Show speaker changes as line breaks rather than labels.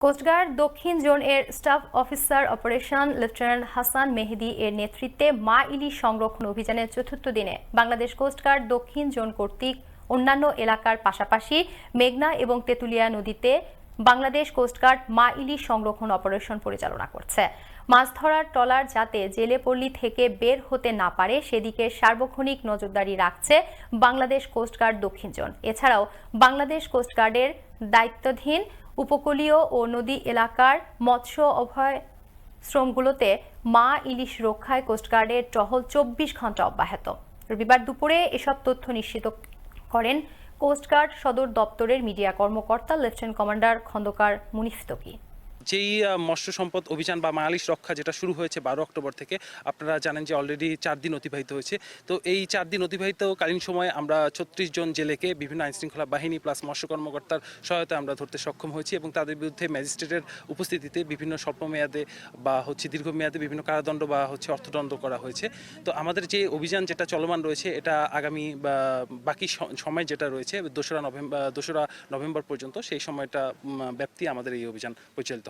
Coast guard দক্ষিণ zone এর staff officer operation lieutenant Hasan Mehedi এর নেতৃত্বে মা ইলিশ সংরক্ষণ অভিযানের চতুর্থ দিনে বাংলাদেশ কোস্টগার্ড দক্ষিণ জোন কর্তৃক অন্যান্য এলাকার পাশাপাশি মেঘনা এবং তেঁতুলিয়া নদীতে বাংলাদেশ কোস্টগার্ড মা ইলিশ সংরক্ষণ অপারেশন পরিচালনা করছে। মাছ ধরার ট্রলার যাতে জেলে পল্লী থেকে বের হতে না পারে, সেদিকে সার্বক্ষণিক নজরদারি রাখছে বাংলাদেশ কোস্টগার্ড দক্ষিণ জোন এছাড়াও বাংলাদেশ কোস্টগার্ডের দায়িত্বাধীন উপকূলীয় ও নদী এলাকার মৎস্য অভয় শ্রমগুলোতে মা ইলিশ রক্ষায় কোস্টগার্ডের টহল চব্বিশ ঘণ্টা অব্যাহত। রবিবার দুপুরে এসব তথ্য নিশ্চিত করেন কোস্টগার্ড সদর দপ্তরের মিডিয়া কর্মকর্তা লেফটেন্যান্ট কমান্ডার খন্দকার মুনিফ তকি।
যেই মৎস্য সম্পদ অভিযান বা মালিশ রক্ষা যেটা শুরু হয়েছে বারো অক্টোবর থেকে, আপনারা জানেন যে অলরেডি চার দিন অতিবাহিত হয়েছে। তো এই চার দিন অতিবাহিত কালীন সময়ে আমরা ছত্রিশ জন জেলেকে বিভিন্ন আইনশৃঙ্খলা বাহিনী প্লাস মৎস্য কর্মকর্তার সহায়তায় আমরা ধরতে সক্ষম হয়েছি এবং তাদের বিরুদ্ধে ম্যাজিস্ট্রেটের উপস্থিতিতে বিভিন্ন স্বল্প মেয়াদে বা হচ্ছে দীর্ঘমেয়াদে বিভিন্ন কারাদণ্ড বা হচ্ছে অর্থদণ্ড করা হয়েছে। তো আমাদের যে অভিযান যেটা চলমান রয়েছে, এটা আগামী বাকি সময় যেটা রয়েছে, দোসরা নভেম্বর দোসরা নভেম্বর পর্যন্ত সেই সময়টা ব্যাপ্তি আমাদের এই অভিযান পরিচালিত